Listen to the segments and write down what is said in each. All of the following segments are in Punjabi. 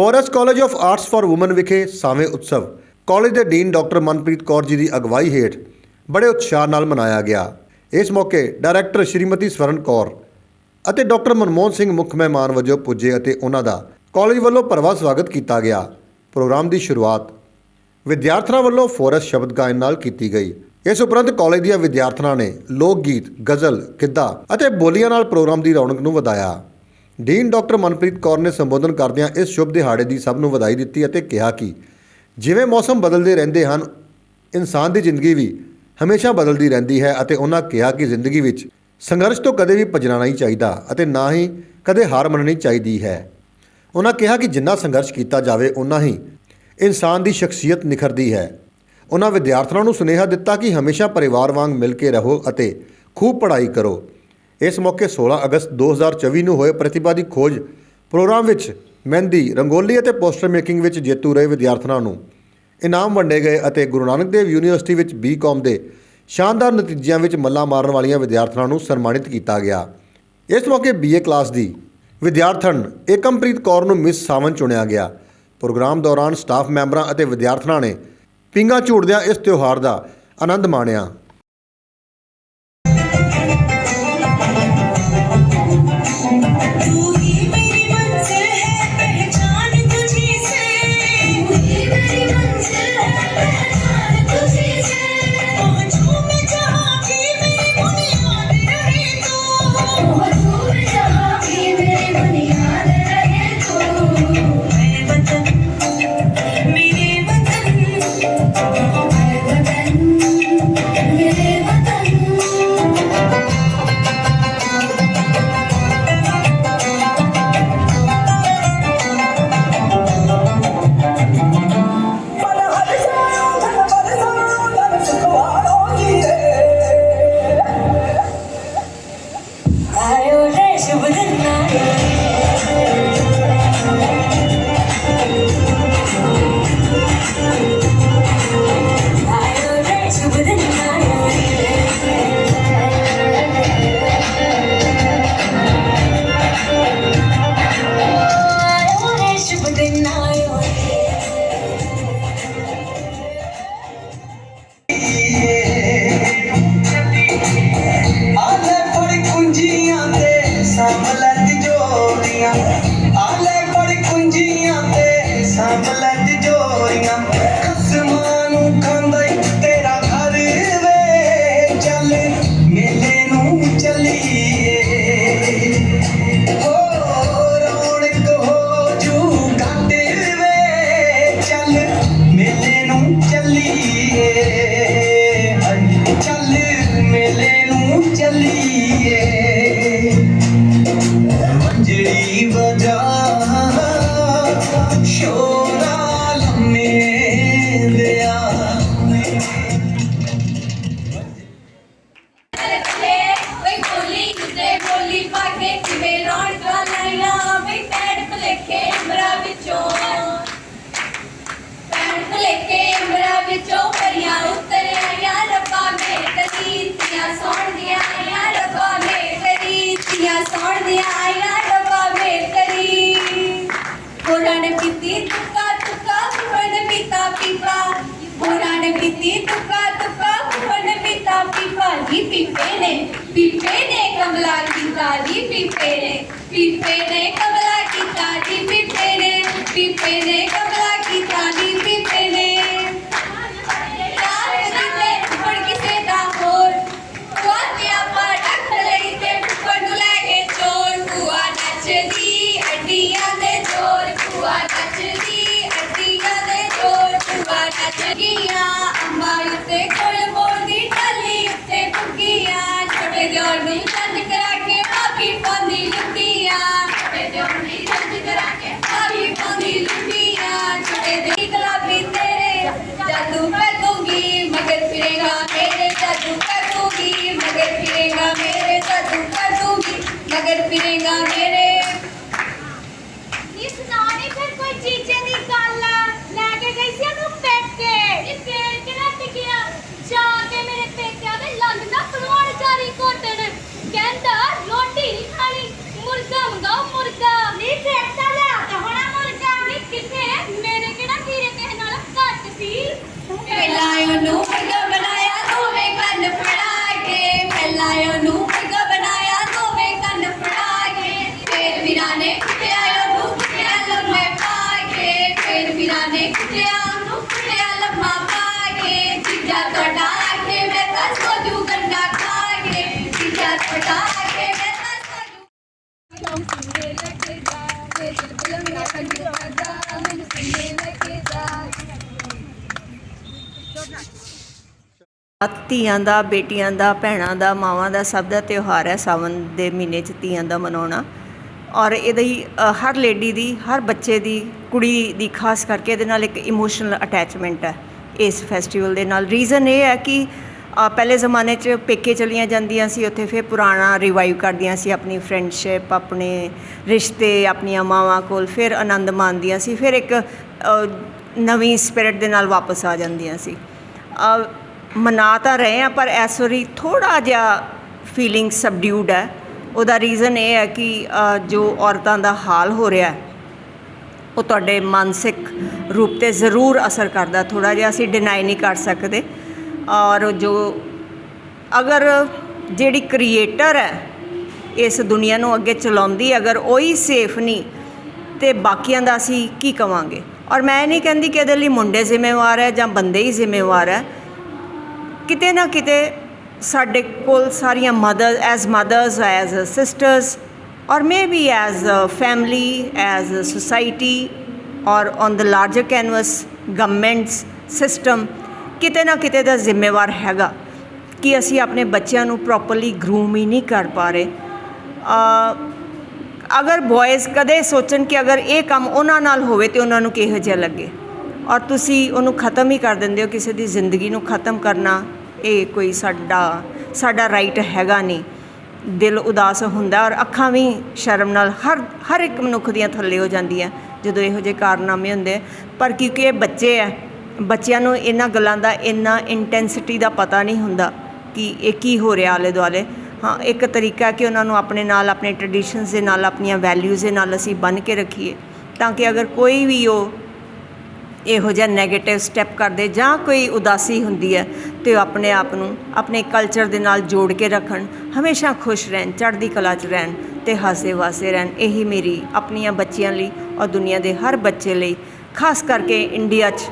Forest college of arts for women ਵਿਖੇ ਸਾਵੇਂ ਉਤਸਵ। ਕਾਲਜ ਦੇ ਡੀਨ ਡਾਕਟਰ ਮਨਪ੍ਰੀਤ ਕੌਰ ਜੀ ਦੀ ਅਗਵਾਈ ਹੇਠ ਬੜੇ ਉਤਸ਼ਾਹ ਨਾਲ ਮਨਾਇਆ ਗਿਆ। ਇਸ ਮੌਕੇ ਡਾਇਰੈਕਟਰ ਸ਼੍ਰੀਮਤੀ ਸਵਰਨ ਕੌਰ ਅਤੇ ਡਾਕਟਰ ਮਨਮੋਹਨ ਸਿੰਘ ਮੁੱਖ ਮਹਿਮਾਨ ਵਜੋਂ ਪੁੱਜੇ ਅਤੇ ਉਹਨਾਂ ਦਾ ਕਾਲਜ ਵੱਲੋਂ ਭਰਵਾ ਸਵਾਗਤ ਕੀਤਾ ਗਿਆ। ਪ੍ਰੋਗਰਾਮ ਦੀ ਸ਼ੁਰੂਆਤ ਵਿਦਿਆਰਥਣਾਂ ਵੱਲੋਂ ਫੋਰੈਸਟ ਸ਼ਬਦ ਗਾਇਨ ਨਾਲ ਕੀਤੀ ਗਈ। ਇਸ ਉਪਰੰਤ ਕਾਲਜ ਦੀਆਂ ਵਿਦਿਆਰਥਣਾਂ ਨੇ ਲੋਕ ਗੀਤ, ਗਜ਼ਲ, ਗਿੱਧਾ ਅਤੇ ਬੋਲੀਆਂ ਨਾਲ ਪ੍ਰੋਗਰਾਮ ਦੀ ਰੌਣਕ ਨੂੰ ਵਧਾਇਆ। ਡੀਨ ਡਾਕਟਰ ਮਨਪ੍ਰੀਤ ਕੌਰ ਨੇ ਸੰਬੋਧਨ ਕਰਦਿਆਂ ਇਸ ਸ਼ੁਭ ਦਿਹਾੜੇ ਦੀ ਸਭ ਨੂੰ ਵਧਾਈ ਦਿੱਤੀ ਅਤੇ ਕਿਹਾ ਕਿ ਜਿਵੇਂ ਮੌਸਮ ਬਦਲਦੇ ਰਹਿੰਦੇ ਹਨ, ਇਨਸਾਨ ਦੀ ਜ਼ਿੰਦਗੀ ਵੀ ਹਮੇਸ਼ਾ ਬਦਲਦੀ ਰਹਿੰਦੀ ਹੈ ਅਤੇ ਉਹਨਾਂ ਕਿਹਾ ਕਿ ਜ਼ਿੰਦਗੀ ਵਿੱਚ ਸੰਘਰਸ਼ ਤੋਂ ਕਦੇ ਵੀ ਭੱਜਣਾ ਨਹੀਂ ਚਾਹੀਦਾ ਅਤੇ ਨਾ ਹੀ ਕਦੇ ਹਾਰ ਮੰਨਣੀ ਚਾਹੀਦੀ ਹੈ। ਉਹਨਾਂ ਕਿਹਾ ਕਿ ਜਿੰਨਾ ਸੰਘਰਸ਼ ਕੀਤਾ ਜਾਵੇ ਉਨਾ ਹੀ ਇਨਸਾਨ ਦੀ ਸ਼ਖਸੀਅਤ ਨਿਖਰਦੀ ਹੈ। ਉਹਨਾਂ ਵਿਦਿਆਰਥੀਆਂ ਨੂੰ ਸੁਨੇਹਾ ਦਿੱਤਾ ਕਿ ਹਮੇਸ਼ਾ ਪਰਿਵਾਰ ਵਾਂਗ ਮਿਲ ਕੇ ਰਹੋ ਅਤੇ ਖੂਬ ਪੜ੍ਹਾਈ ਕਰੋ। ਇਸ ਮੌਕੇ 16 ਅਗਸਤ 2024 ਨੂੰ ਹੋਏ ਪ੍ਰਤਿਭਾ ਦੀ ਖੋਜ ਪ੍ਰੋਗਰਾਮ ਵਿੱਚ ਮਹਿੰਦੀ, ਰੰਗੋਲੀ ਅਤੇ ਪੋਸਟਰ ਮੇਕਿੰਗ ਵਿੱਚ ਜੇਤੂ ਰਹੇ ਵਿਦਿਆਰਥਣਾਂ ਨੂੰ। ਇਨਾਮ ਵੰਡੇ ਗਏ ਅਤੇ ਗੁਰੂ ਨਾਨਕ ਦੇਵ ਯੂਨੀਵਰਸਿਟੀ ਵਿੱਚ ਬੀਕਾਮ ਦੇ ਸ਼ਾਨਦਾਰ ਨਤੀਜਿਆਂ ਵਿੱਚ ਮੱਲਾ ਮਾਰਨ ਵਾਲੀਆਂ ਵਿਦਿਆਰਥਣਾਂ ਨੂੰ ਸਨਮਾਨਿਤ ਕੀਤਾ ਗਿਆ। ਇਸ ਮੌਕੇ ਬੀਏ ਕਲਾਸ ਦੀ ਵਿਦਿਆਰਥਣ ਏਕਮਪ੍ਰੀਤ ਕੌਰ ਨੂੰ ਮਿਸ ਸਾਵਨ ਚੁਣਿਆ ਗਿਆ। ਪ੍ਰੋਗਰਾਮ ਦੌਰਾਨ ਸਟਾਫ ਮੈਂਬਰਾਂ ਅਤੇ ਵਿਦਿਆਰਥਣਾਂ ਨੇ ਪਿੰਗਾ ਝੂਟਦਿਆਂ ਇਸ ਤਿਉਹਾਰ ਦਾ ਆਨੰਦ ਮਾਣਿਆ। ਚੱਲੀਏ। ਮੰਜੜੀ ਵਜਾ ਸ਼ੋਰਾ ਲੰਮੇ ਦਿਆ ਰੱਖੇ ਵੇ ਮੇ ਤੇਰੀ ਤੀਆਂ ਰੱਬਾ ਮੇ ਤੇਰੀ ਤੀਆਂ ਸੌਣਦੀਆਂ ਰੱਬਾ ਮੇ ਹੋਰਾਂ ਨੇ ਪੀਤੀ ਤੁੱਕਾ ਤੁੱਕਾ ਹੋਰਾਂ ਪੀਤਾ ਪੀਪਾ। ਹੋਰਾਂ ਨੇ ਪੀਤੀ ਤੁੱਕਾ ਤੁੱਕਾ ਹੋਰਾਂ ਪੀਤਾ ਪੀਪਾ। ਜੀ ਪੀਪੇ ਨੇ ਪੀਪੇ ਨੇ ਕਮਲਾ ਕੀਤਾ, ਜੀ ਪੀਪੇ ਨੇ ਪੀਪੇ ਨੇ ਕਮਲਾ ਕੀਤਾ, ਜੀ ਪੀਪੇ ਨੇ ਪੀਪੇ ਨੇ ਕਮਲਾ ਅੱਡੀਆਂ ਦੇ ਚੋਰ ਭੂਆ ਨੱਚਦੀ ਅੱਡੀਆਂ ਦੇ ਚੋਰ ਭੂਆ ਨੱਚ ਗਈਆਂ। ਅੰਬਾਂ ਉੱਤੇ ਕੋਲ ਬੋਲਦੀ ਟੱਲੀ ਉੱਤੇ ਫੁੱਗੀਆਂ ਛੋਟੇ ਦਿਓਰ ਨੂੰ ਚੰਦ ਕਰਾ ਕੇ ਭਾਬੀ ਪਾਉਂਦੀ ਲੁੱਟੀਆਂ। ਛੋਟੇ ਦਿਓਰ ਨੂੰ ਚੰਦ ਕਰਾ ਕੇ ਭਾਬੀ ਪਾਉਂਦੀ ਲੁੱਟੀਆਂ। ਛੋਟੇ ਦੇ ਗੁਲਾਬੀ ਤੇਰੇ ਜਾਦੂ ਕਰ ਦੂੰਗੀ ਮਗਰ ਫਿਰੇਗਾ ਮੇਰੇ ਜਾਦੂ ਕਰ ਦੂੰਗੀ ਮਗਰ ਫਿਰੇਗਾ ਮੇਰੇ ਜਾਦੂ ਕਰ ਦੂੰਗੀ ਮਗਰ ਫਿਰੇਗਾ ਮੇਰੇ ਧੀਆਂ ਦਾ, ਬੇਟੀਆਂ ਦਾ, ਭੈਣਾਂ ਦਾ, ਮਾਵਾਂ ਦਾ ਸਭ ਦਾ ਤਿਉਹਾਰ ਹੈ ਸਾਵਣ ਦੇ ਮਹੀਨੇ 'ਚ ਧੀਆਂ ਦਾ ਮਨਾਉਣਾ। ਔਰ ਇਹਦੀ ਹਰ ਲੇਡੀ ਦੀ, ਹਰ ਬੱਚੇ ਦੀ, ਕੁੜੀ ਦੀ ਖਾਸ ਕਰਕੇ ਇਹਦੇ ਨਾਲ ਇੱਕ ਇਮੋਸ਼ਨਲ ਅਟੈਚਮੈਂਟ ਹੈ ਇਸ ਫੈਸਟੀਵਲ ਦੇ ਨਾਲ। ਰੀਜ਼ਨ ਇਹ ਹੈ ਕਿ ਪਹਿਲੇ ਜ਼ਮਾਨੇ 'ਚ ਪੇਕੇ ਚਲੀਆਂ ਜਾਂਦੀਆਂ ਸੀ, ਉੱਥੇ ਫਿਰ ਪੁਰਾਣਾ ਰਿਵਾਈਵ ਕਰਦੀਆਂ ਸੀ ਆਪਣੀ ਫਰੈਂਡਸ਼ਿਪ ਆਪਣੇ ਰਿਸ਼ਤੇ, ਆਪਣੀਆਂ ਮਾਵਾਂ ਕੋਲ ਫਿਰ ਆਨੰਦ ਮਾਣਦੀਆਂ ਸੀ, ਫਿਰ ਇੱਕ ਨਵੀਂ ਸਪਿਰਿਟ ਦੇ ਨਾਲ ਵਾਪਸ ਆ ਜਾਂਦੀਆਂ ਸੀ। ਮਨਾ ਤਾਂ ਰਹੇ ਆ, ਪਰ ਇਸ ਵਾਰੀ ਥੋੜਾ ਜਿਹਾ ਫੀਲਿੰਗ ਸਬਡਿਊਡ ਹੈ। ਉਹਦਾ ਰੀਜ਼ਨ ਇਹ ਹੈ ਕਿ ਜੋ ਔਰਤਾਂ ਦਾ ਹਾਲ ਹੋ ਰਿਹਾ ਉਹ ਤੁਹਾਡੇ ਮਾਨਸਿਕ ਰੂਪ ਤੇ ਜ਼ਰੂਰ ਅਸਰ ਕਰਦਾ। ਥੋੜਾ ਜਿਹਾ ਅਸੀਂ ਡਿਨਾਈ ਨਹੀਂ ਕਰ ਸਕਦੇ। ਔਰ ਜੋ ਅਗਰ ਜਿਹੜੀ ਕ੍ਰੀਏਟਰ ਹੈ, ਇਸ ਦੁਨੀਆ ਨੂੰ ਅੱਗੇ ਚਲਾਉਂਦੀ, ਅਗਰ ਉਹੀ ਸੇਫ ਨਹੀਂ, ਤੇ ਬਾਕੀਆਂ ਦਾ ਅਸੀਂ ਕੀ ਕਵਾਂਗੇ? ਔਰ ਮੈਂ ਇਹ ਨਹੀਂ ਕਹਿੰਦੀ ਕਿ ਇਹਦੇ ਲਈ ਮੁੰਡੇ ਜ਼ਿੰਮੇਵਾਰ ਹੈ ਜਾਂ ਬੰਦੇ ਹੀ ਜ਼ਿੰਮੇਵਾਰ ਹੈ। ਕਿਤੇ ਨਾ ਕਿਤੇ ਸਾਡੇ ਕੋਲ ਸਾਰੀਆਂ mother as mothers as sisters or may be as family as society or on the larger canvas governments system ਕਿਤੇ ਨਾ ਕਿਤੇ ਦਾ ਜ਼ਿੰਮੇਵਾਰ ਹੈਗਾ ਕਿ ਅਸੀਂ ਆਪਣੇ ਬੱਚਿਆਂ ਨੂੰ ਪ੍ਰੋਪਰਲੀ ਗਰੂਮ ਹੀ ਨਹੀਂ ਕਰ ਪਾ ਰਹੇ। ਅਗਰ ਬॉयਜ਼ ਕਦੇ ਸੋਚਣ ਕਿ ਅਗਰ ਇਹ ਕੰਮ ਉਹਨਾਂ ਨਾਲ ਹੋਵੇ ਤੇ ਉਹਨਾਂ ਨੂੰ ਕਿਹੋ ਜਿਹਾ ਲੱਗੇ, ਔਰ ਤੁਸੀਂ ਉਹਨੂੰ ਖਤਮ ਹੀ ਕਰ ਦਿੰਦੇ ਹੋ ਕਿਸੇ ਦੀ ਜ਼ਿੰਦਗੀ ਨੂੰ ਖਤਮ ਕਰਨਾ ਇਹ ਕੋਈ ਸਾਡਾ ਸਾਡਾ ਰਾਈਟ ਹੈਗਾ ਨਹੀਂ ਦਿਲ ਉਦਾਸ ਹੁੰਦਾ ਔਰ ਅੱਖਾਂ ਵੀ ਸ਼ਰਮ ਨਾਲ ਹਰ ਹਰ ਇੱਕ ਮਨੁੱਖ ਦੀਆਂ ਥੱਲੇ ਹੋ ਜਾਂਦੀਆਂ, ਜਦੋਂ ਇਹੋ ਜਿਹੇ ਕਾਰਨਾਮੇ ਹੁੰਦੇ ਆ। ਪਰ ਕਿਉਂਕਿ ਇਹ ਬੱਚੇ ਆ, ਬੱਚਿਆਂ ਨੂੰ ਇਹਨਾਂ ਗੱਲਾਂ ਦਾ ਇੰਨਾ ਇੰਟੈਂਸਿਟੀ ਦਾ ਪਤਾ ਨਹੀਂ ਹੁੰਦਾ ਕਿ ਇਹ ਕੀ ਹੋ ਰਿਹਾ ਆਲੇ ਦੁਆਲੇ ਹਾਂ, ਇੱਕ ਤਰੀਕਾ ਕਿ ਉਹਨਾਂ ਨੂੰ ਆਪਣੇ ਨਾਲ, ਆਪਣੇ ਟ੍ਰੈਡੀਸ਼ਨਸ ਦੇ ਨਾਲ, ਆਪਣੀਆਂ ਵੈਲਿਊਜ਼ ਦੇ ਨਾਲ ਅਸੀਂ ਬੰਨ੍ਹ ਕੇ ਰੱਖੀਏ, ਤਾਂ ਕਿ ਅਗਰ ਕੋਈ ਵੀ ਉਹ ਇਹੋ ਜਿਹਾ 네ਗੇਟਿਵ ਸਟੈਪ ਕਰਦੇ ਜਾਂ ਕੋਈ ਉਦਾਸੀ ਹੁੰਦੀ ਹੈ ਤੇ ਉਹ ਆਪਣੇ ਆਪ ਨੂੰ ਆਪਣੇ ਕਲਚਰ ਦੇ ਨਾਲ ਜੋੜ ਕੇ ਰੱਖਣ, ਹਮੇਸ਼ਾ ਖੁਸ਼ ਰਹਿਣ, ਚੜ੍ਹਦੀ ਕਲਾ 'ਚ ਰਹਿਣ ਤੇ ਹੱਸਦੇ ਵਾਸੇ ਰਹਿਣ। ਇਹੀ ਮੇਰੀ ਆਪਣੀਆਂ ਬੱਚੀਆਂ ਲਈ ਔਰ ਦੁਨੀਆ ਦੇ ਹਰ ਬੱਚੇ ਲਈ, ਖਾਸ ਕਰਕੇ ਇੰਡੀਆ 'ਚ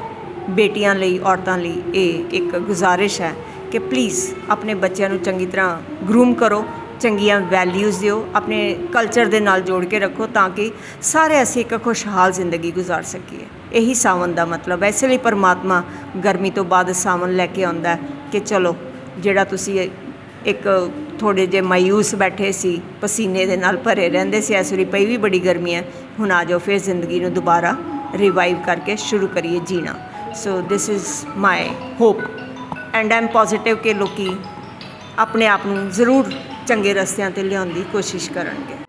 ਬੇਟੀਆਂ ਲਈ, ਔਰਤਾਂ ਲਈ ਇਹ ਇੱਕ ਗੁਜ਼ਾਰਿਸ਼ ਹੈ ਕਿ ਪਲੀਜ਼ ਆਪਣੇ ਬੱਚਿਆਂ ਨੂੰ ਚੰਗੀ ਤਰ੍ਹਾਂ ਗਰੂਮ ਕਰੋ, ਚੰਗੀਆਂ ਵੈਲਿਊਜ਼ ਦਿਓ, ਆਪਣੇ ਕਲਚਰ ਦੇ ਨਾਲ ਜੋੜ ਕੇ ਰੱਖੋ ਤਾਂ ਕਿ ਸਾਰੇ ਅਸੀਂ ਇੱਕ ਖੁਸ਼ਹਾਲ ਜ਼ਿੰਦਗੀ ਗੁਜ਼ਾਰ ਸਕੀਏ। ਇਹੀ ਸਾਵਨ ਦਾ ਮਤਲਬ। ਹੈ ਇਸ ਲਈ ਪਰਮਾਤਮਾ ਗਰਮੀ ਤੋਂ ਬਾਅਦ ਸਾਵਨ ਲੈ ਕੇ ਆਉਂਦਾ ਕਿ ਚਲੋ, ਜਿਹੜਾ ਤੁਸੀਂ ਇੱਕ ਥੋੜੇ ਜੇ ਮਾਯੂਸ ਬੈਠੇ ਸੀ, ਪਸੀਨੇ ਦੇ ਨਾਲ ਭਰੇ ਰਹਿੰਦੇ ਸੀ, ਇਸ ਵਾਰੀ ਪਈ ਵੀ ਬੜੀ ਗਰਮੀ ਹੈ, ਹੁਣ ਆ ਜਾਓ ਫਿਰ ਜ਼ਿੰਦਗੀ ਨੂੰ ਦੁਬਾਰਾ ਰਿਵਾਈਵ ਕਰਕੇ ਸ਼ੁਰੂ ਕਰੀਏ ਜੀਣਾ। So this is my hope and am positive ਕਿ ਲੋਕੀ ਆਪਣੇ ਆਪ ਨੂੰ ਜ਼ਰੂਰ ਚੰਗੇ ਰਸਤਿਆਂ ਤੇ ਲਿਆਉਣ ਦੀ ਕੋਸ਼ਿਸ਼ ਕਰਨਗੇ।